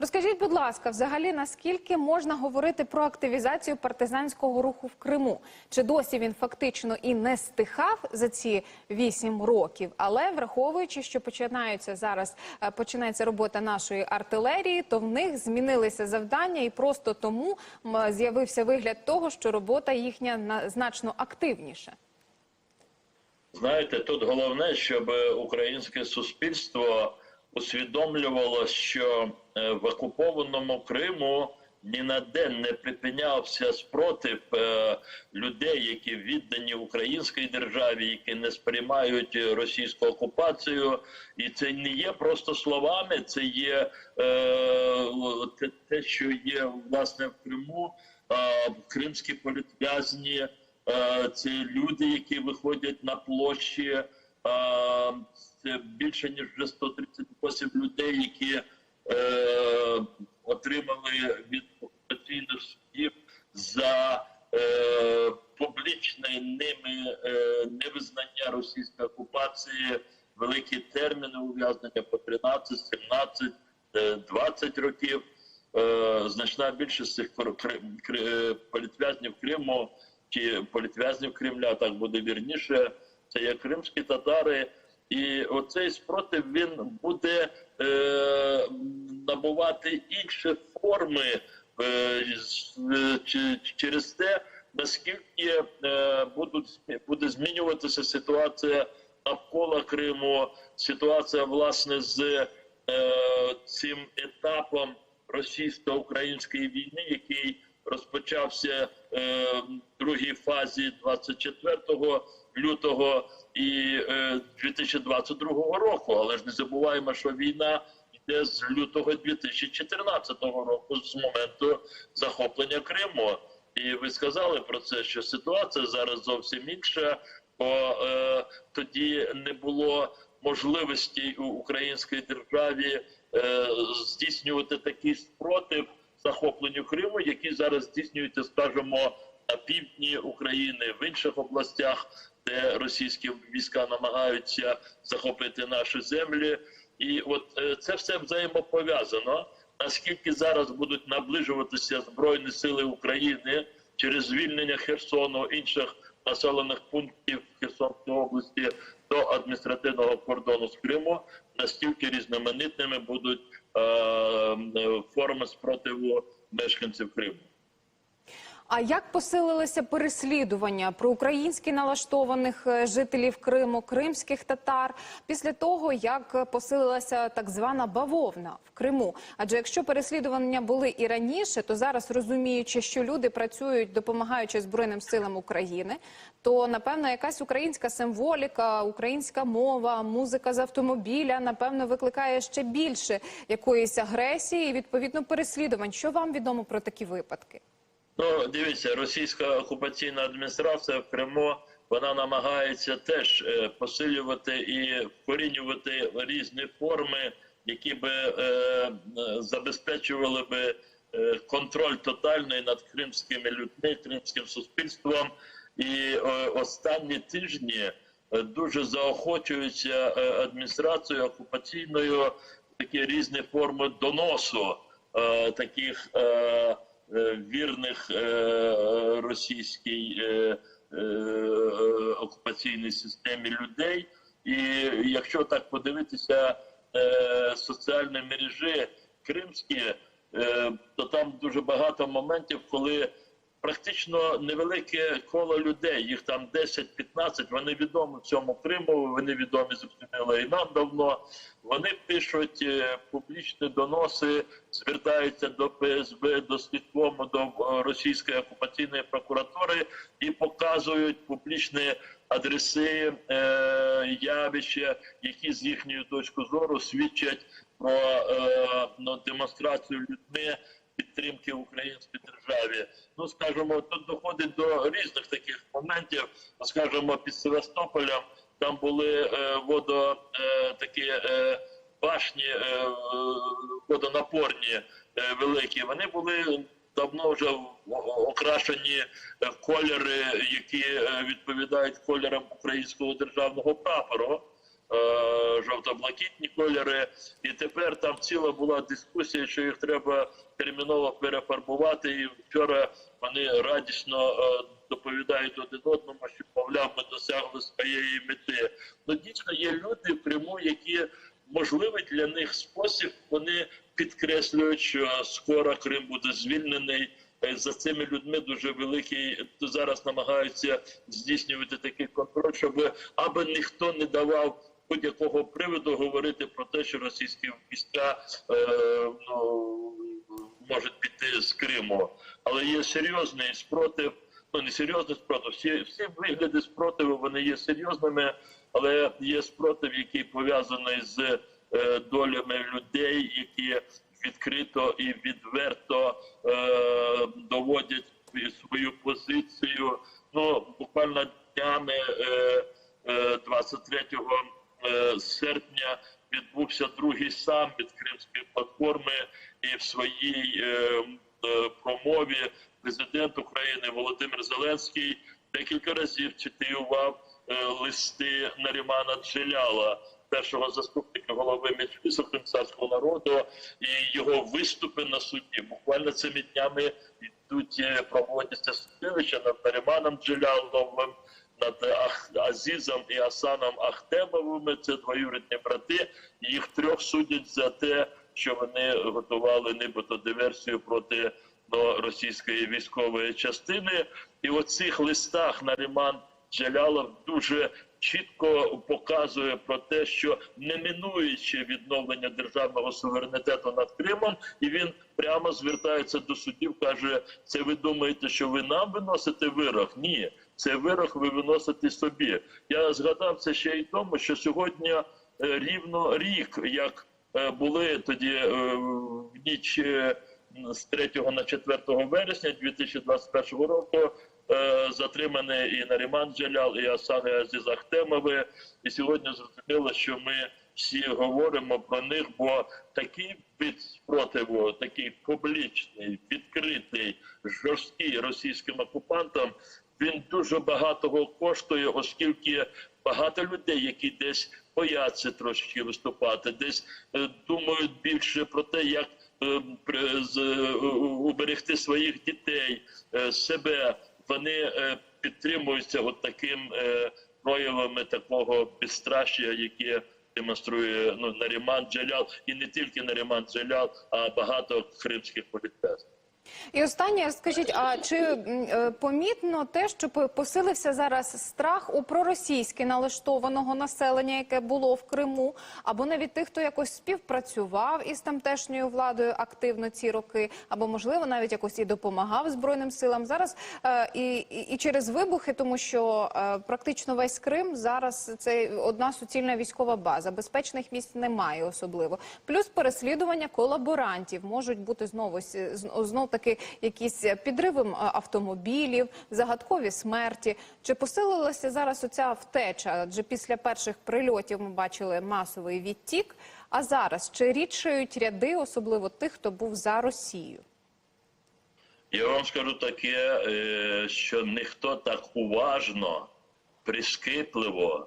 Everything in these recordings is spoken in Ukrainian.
Розкажіть, будь ласка, взагалі наскільки можна говорити про активізацію партизанського руху в Криму? Чи досі він фактично і не стихав за ці вісім років? Але враховуючи, що починаються зараз, е, починається робота нашої артилерії, то в них змінилися завдання, і просто тому з'явився вигляд того, що робота їхня на- значно активніша. Знаєте, тут головне, щоб українське суспільство усвідомлювало, що е, в окупованому Криму ні на день не припинявся спротив е, людей, які віддані українській державі, які не сприймають російську окупацію, і це не є просто словами, це є е, те, те, що є власне в Криму, кримські політв'язні. Це люди, які виходять на площі. Е, більше ніж вже 138 людей, які е, отримали від окупаційних судів за е, публічне ними е, невизнання російської окупації, великі терміни ув'язнення по 13, 17, е, 20 років. Е, значна більшість цих кри- політв'язнів Криму чи політв'язнів Кремля, так буде вірніше, це є кримські татари. І оцей спротив він буде е, набувати інші форми е, е, через те, наскільки е, будуть буде змінюватися ситуація навколо Криму, ситуація власне з е, цим етапом російсько-української війни, який розпочався е, другій фазі 24 лютого і е, 2022 року. Але ж не забуваємо, що війна йде з лютого 2014 року, з моменту захоплення Криму. І ви сказали про це, що ситуація зараз зовсім інша, бо е, тоді не було можливості у українській державі е, здійснювати такий спротив захопленню Криму, який зараз здійснюється, скажімо, на півдні України, в інших областях, де російські війська намагаються захопити наші землі. І от е, це все взаємопов'язано. Наскільки зараз будуть наближуватися Збройні сили України через звільнення Херсону, інших населених пунктів Херсонської області до адміністративного кордону з Криму, настільки різноманітними будуть е, е, форми спротиву мешканців Криму. А як посилилися переслідування проукраїнськи налаштованих е, жителів Криму, кримських татар після того, як посилилася так звана бавовна в Криму? Адже якщо переслідування були і раніше, то зараз розуміючи, що люди працюють, допомагаючи збройним силам України, то напевно якась українська символіка, українська мова, музика з автомобіля напевно викликає ще більше якоїсь агресії і відповідно переслідувань. Що вам відомо про такі випадки? Ну, дивіться, російська окупаційна адміністрація в Криму вона намагається теж е, посилювати і вкорінювати різні форми, які би е, забезпечували би е, контроль тотальний над кримськими людьми, кримським суспільством. І е, останні тижні дуже заохочуються адміністрацією окупаційною такі різні форми доносу таких. Е, вірних е, е, російській е, е, окупаційній системі людей. І якщо так подивитися е, соціальні мережі кримські, е, то там дуже багато моментів, коли практично невелике коло людей, їх там 10-15, вони відомі цьому Криму, вони відомі зрозуміло і нам давно. Вони пишуть е, публічні доноси, звертаються до ПСБ, до слідкому, до е, російської окупаційної прокуратури і показують публічні адреси е, явища, які з їхньої точки зору свідчать про ну, демонстрацію людьми підтримки українській державі. Ну скажімо, тут доходить до різних таких моментів. Скажімо, під Севастополем там були е, водо е, такі е, башні е, водонапорні е, великі. Вони були давно вже окрашені кольори, які е, відповідають кольорам українського державного прапору. Е, жовто-блакитні кольори. І тепер там ціла була дискусія, що їх треба терміново перефарбувати. І вчора вони радісно е, доповідають один одному, що мовляв, ми досягли своєї мети. Ну дійсно є люди Криму, які можливий для них спосіб. Вони підкреслюють, що скоро Крим буде звільнений. Е, За цими людьми дуже великий зараз намагаються здійснювати такий контроль, щоб аби ніхто не давав будь-якого приводу говорити про те, що російські війська е, ну, можуть піти з Криму. Але є серйозний спротив. Ну не серйозний спротив. Всі всі вигляди спротиву вони є серйозними, але є спротив, який пов'язаний з е, долями людей, які відкрито і відверто е, доводять свою позицію. Ну буквально днями е, е, 23 е, серпня відбувся другий саміт Кримської платформи, і в своїй е, е, промові президент України Володимир Зеленський декілька разів цитував е, листи Нарімана Джеляла, першого заступника голови Меджлісу кримського народу, і його виступи на суді. Буквально цими днями йдуть проводяться судилища над Наріманом Джеляловим, над Азізом і Асаном Ахтемовими. Це двоюрідні брати. Їх трьох судять за те, що вони готували нібито диверсію проти ну, російської військової частини. І в цих листах Наріман Джалялов дуже чітко показує про те, що неминуючи відновлення державного суверенітету над Кримом, і він прямо звертається до суддів, каже: це ви думаєте, що ви нам виносите вирок? Ні, це вирок ви виносите собі. Я згадав це ще й тому, що сьогодні е, рівно рік, як е, були тоді е, в ніч. з 3 на 4 вересня 2021 року затримані і Наріман Джалял, і Асан Азіз. І сьогодні зрозуміло, що ми всі говоримо про них, бо такий вид спротиву, такий публічний, відкритий, жорсткий російським окупантам, він дуже багатого коштує, оскільки багато людей, які десь бояться трошечки виступати, десь е, думають більше про те, як е, з- е, уберегти своїх дітей, е, себе. Вони е, підтримуються от таким е, проявами такого безстрашя, яке демонструє ну Наріман Джалял, і не тільки Наріман Джалял, а багато кримських політесів. І останнє, скажіть, а чи е, помітно те, що посилився зараз страх у проросійськи налаштованого населення, яке було в Криму, або навіть тих, хто якось співпрацював із тамтешньою владою активно ці роки, або можливо навіть якось і допомагав збройним силам зараз е, і, і, через вибухи, тому що е, практично весь Крим зараз це одна суцільна військова база. Безпечних місць немає особливо. Плюс переслідування колаборантів можуть бути знову знов таки якісь підриви автомобілів, загадкові смерті. Чи посилилася зараз оця втеча? Адже після перших прильотів ми бачили масовий відтік. А зараз чи рідшають ряди, особливо тих, хто був за Росію? Я вам скажу таке, е, що ніхто так уважно, прискіпливо,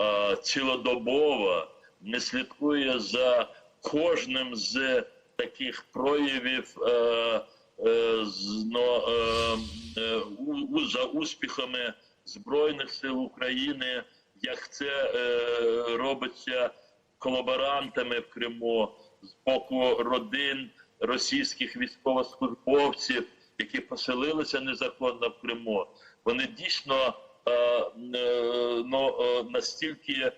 е, цілодобово не слідкує за кожним з таких проявів е, ну, е, е, за успіхами Збройних сил України, як це робиться колаборантами в Криму з боку родин російських військовослужбовців, які поселилися незаконно в Криму. Вони дійсно ну, настільки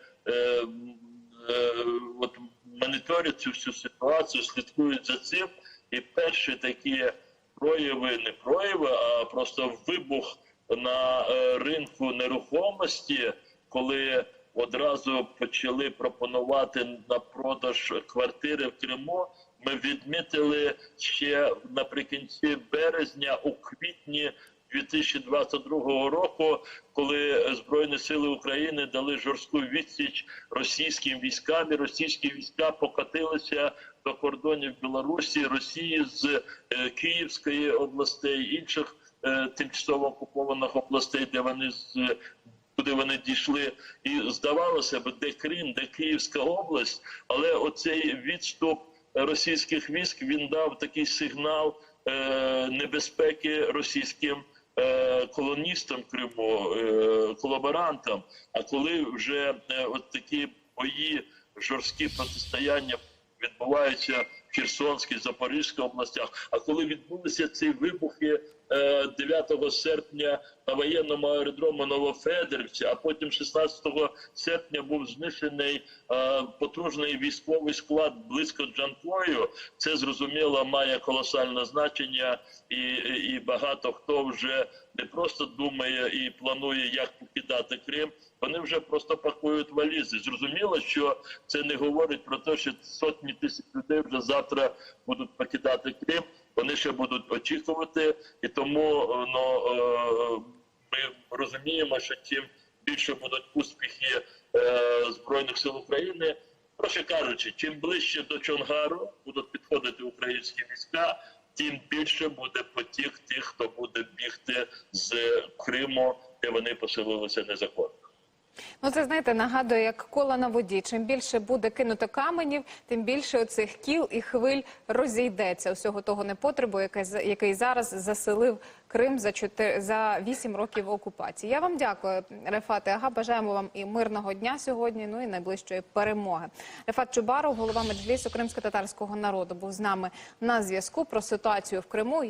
от моніторять цю всю ситуацію, слідкують за цим. І перші такі прояви, не прояви, а просто вибух на е, ринку нерухомості, коли одразу почали пропонувати на продаж квартири в Криму. Ми відмітили ще наприкінці березня, у квітні 2022 року, коли Збройні сили України дали жорстку відсіч російським військам, і російські війська покотилися до кордонів Білорусі, Росії з е, Київської областей, інших е, тимчасово окупованих областей, де вони з куди вони дійшли, і здавалося б, де Крим, де Київська область, але оцей відступ російських військ він дав такий сигнал е, небезпеки російським е, колоністам Криму, е, колаборантам. А коли вже е, от такі бої, жорсткі протистояння відбуваються в Херсонській, Запорізькій областях. А коли відбулися ці вибухи е, 9 серпня на воєнному аеродрому Новофедерівці, а потім 16 серпня був знищений е, потужний військовий склад близько Джанкою, це зрозуміло має колосальне значення, і, і багато хто вже не просто думає і планує, як покидати Крим. Вони вже просто пакують валізи. Зрозуміло, що це не говорить про те, що сотні тисяч людей вже завтра будуть покидати Крим. Вони ще будуть очікувати, і тому е, ну, е, ми розуміємо, що чим більше будуть успіхи е, збройних сил України, проще кажучи, чим ближче до Чонгару будуть підходити українські війська, тим більше буде потік тих, хто буде бігти з Криму, де вони поселилися незаконно. Ну, це знаєте, нагадує як кола на воді. Чим більше буде кинуто каменів, тим більше оцих кіл і хвиль розійдеться усього того непотребу, за- який зараз заселив Крим за 4, за 8 років окупації. Я вам дякую, Рефате Ага. Бажаємо вам і мирного дня сьогодні. Ну і найближчої перемоги. Рефат Чубаров, голова меджлісу кримсько-татарського народу, був з нами на зв'язку про ситуацію в Криму.